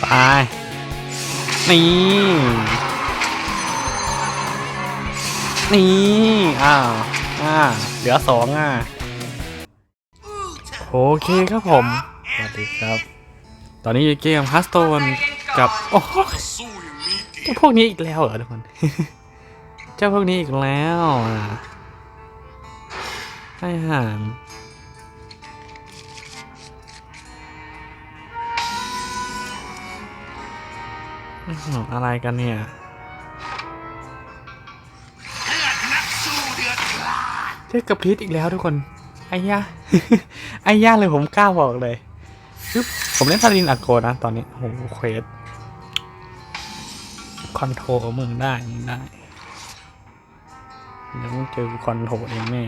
ไป นี่ นี่ อ้าว อ่า เหลือสองอะ โอเคครับผม สวัสดีครับ ตอนนี้เกมฮัสโตนกับ โอ้โหเจ้าพวกนี้อีกแล้วเหรอทุกคน เจ้าพวกนี้อีกแล้วอะให้อาหาร อะไรกันเนี่ยเจอกับพีทอีกแล้วทุกคนไอ้ย่าไอ้ย่าเลยผมกล้าบอกเลยผมเล่นพาราดินอักโกนะตอนนี้โอ้โหเควสคอนโทรลมึงได้มึงได้เดี๋ยวมึงเจอคอนโทรลเองแน่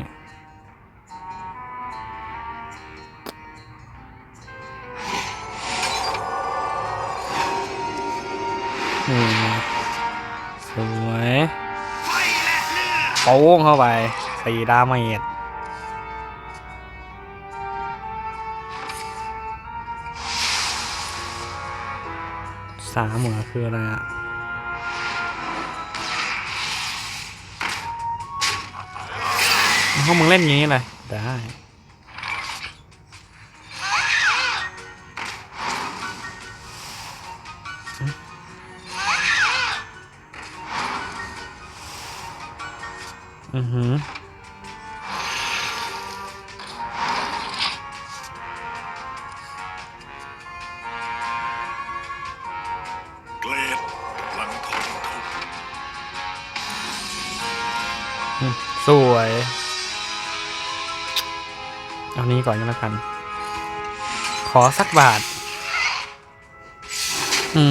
สวยโป้งเข้าไปสี่ดาเมจสามเหมือคืออะไรอะพวกมึงเล่นงี้เลยได้ อือหือเกรดพลังทองทุกอืมสวย เอานี้ก่อนก็แล้วกัน ขอสักบาท อื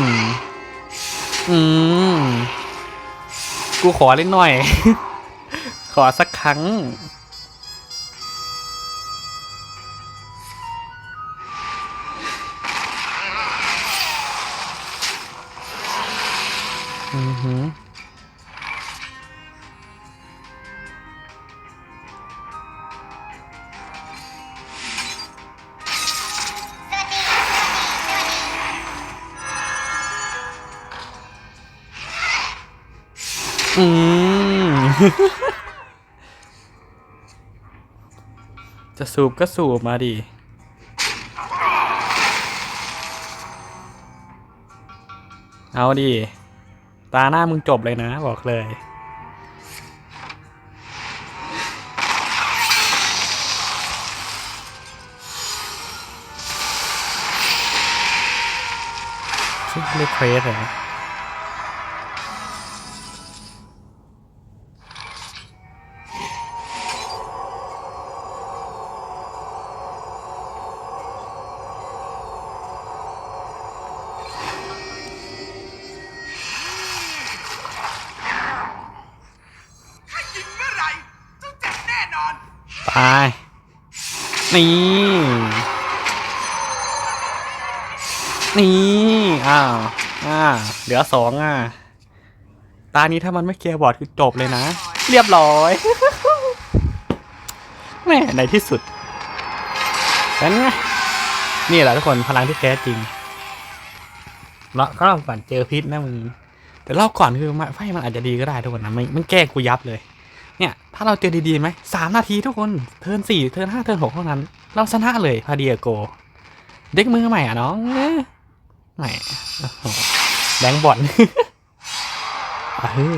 ม อืม กูขอเล่นหน่อย ขอสักครั้ง อือหืออืม จะสูบก็สูบมาดิเอาดิ ตาหน้ามึงจบเลยนะบอกเลย ซึ่งเรียกเควสเหรอ ไปนี่นี่อ้าวอ่าเหลือสองอะตานี้ถ้ามันไม่เคลียร์บอร์ดคือจบเลยนะ เรียบร้อยแม่ในที่สุดนั่นไงนี่แหละทุกคนพลังที่แท้จริงแล้วก็รอบก่อนเจอพิษนะมึงแต่รอบก่อนคือไฟมันอาจจะดีก็ได้ทุกคนนะมันมันแก้กูยับเลย เนี่ย ถ้าเราเจอดีๆไหมสามนาทีทุกคน เทิร์นสี่เทิร์นห้าเทิร์นหกเท่านั้น เราชนะเลยพาเดียโก เด็กมือใหม่อะน้องใหม่แบงค์บอลอะเฮ้